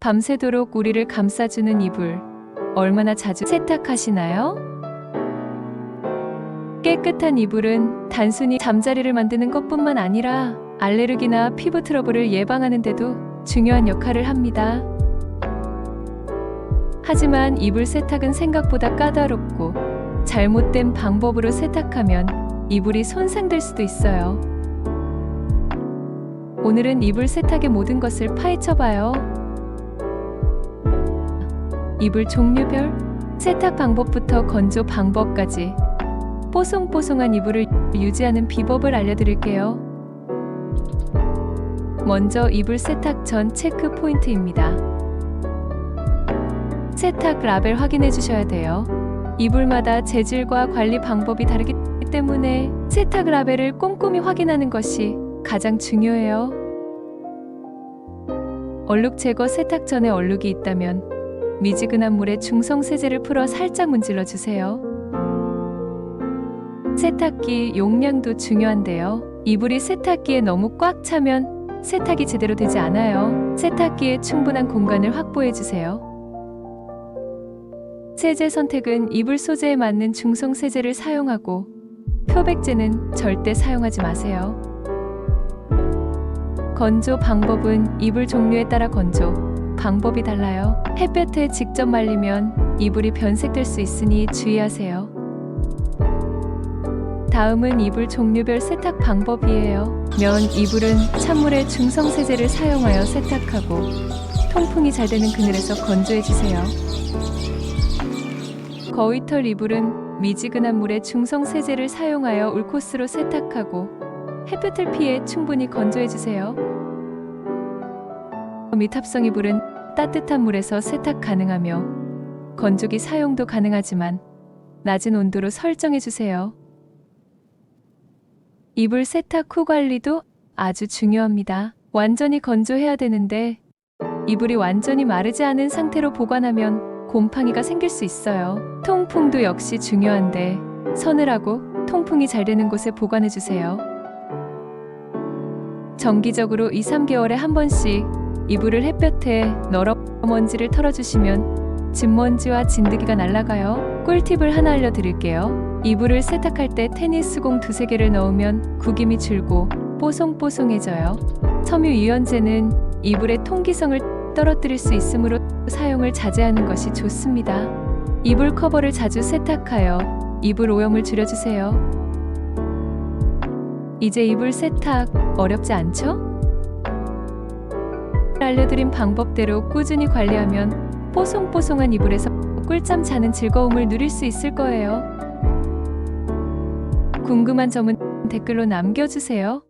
밤새도록 우리를 감싸주는 이불. 얼마나 자주 세탁하시나요? 깨끗한 이불은 단순히 잠자리를 만드는 것뿐만 아니라 알레르기나 피부 트러블을 예방하는 데도 중요한 역할을 합니다. 하지만 이불 세탁은 생각보다 까다롭고 잘못된 방법으로 세탁하면 이불이 손상될 수도 있어요. 오늘은 이불 세탁의 모든 것을 파헤쳐 봐요. 이불 종류별, 세탁 방법부터 건조 방법까지 뽀송뽀송한 이불을 유지하는 비법을 알려드릴게요. 먼저 이불 세탁 전 체크 포인트입니다. 세탁 라벨 확인해 주셔야 돼요. 이불마다 재질과 관리 방법이 다르기 때문에 세탁 라벨을 꼼꼼히 확인하는 것이 가장 중요해요. 얼룩 제거 세탁 전에 얼룩이 있다면 미지근한 물에 중성 세제를 풀어 살짝 문질러 주세요. 세탁기 용량도 중요한데요. 이불이 세탁기에 너무 꽉 차면 세탁이 제대로 되지 않아요. 세탁기에 충분한 공간을 확보해 주세요. 세제 선택은 이불 소재에 맞는 중성 세제를 사용하고 표백제는 절대 사용하지 마세요. 건조 방법은 이불 종류에 따라 건조 방법이 달라요. 햇볕에 직접 말리면 이불이 변색될 수 있으니 주의하세요. 다음은 이불 종류별 세탁 방법이에요. 면 이불은 찬물에 중성 세제를 사용하여 세탁하고 통풍이 잘 되는 그늘에서 건조해 주세요. 거위털 이불은 미지근한 물에 중성 세제를 사용하여 울코스로 세탁하고 햇볕을 피해 충분히 건조해 주세요. 미탑성 이 불은 따뜻한 물에서 세탁 가능하며 건조기 사용도 가능하지만 낮은 온도로 설정해 주세요. 이불 세탁 후 관리도 아주 중요합니다. 완전히 건조해야 되는데 이불이 완전히 마르지 않은 상태로 보관하면 곰팡이가 생길 수 있어요. 통풍도 역시 중요한데 서늘하고 통풍이 잘 되는 곳에 보관해 주세요. 정기적으로 2, 3개월에 한 번씩 이불을 햇볕에 널어 먼지를 털어주시면 진먼지와 진드기가 날아가요. 꿀팁을 하나 알려드릴게요. 이불을 세탁할 때 테니스 공 두세 개를 넣으면 구김이 줄고 뽀송뽀송해져요. 섬유 유연제는 이불의 통기성을 떨어뜨릴 수 있으므로 사용을 자제하는 것이 좋습니다. 이불 커버를 자주 세탁하여 이불 오염을 줄여주세요. 이제 이불 세탁 어렵지 않죠? 알려드린 방법대로 꾸준히 관리하면 뽀송뽀송한 이불에서 꿀잠 자는 즐거움을 누릴 수 있을 거예요. 궁금한 점은 댓글로 남겨주세요.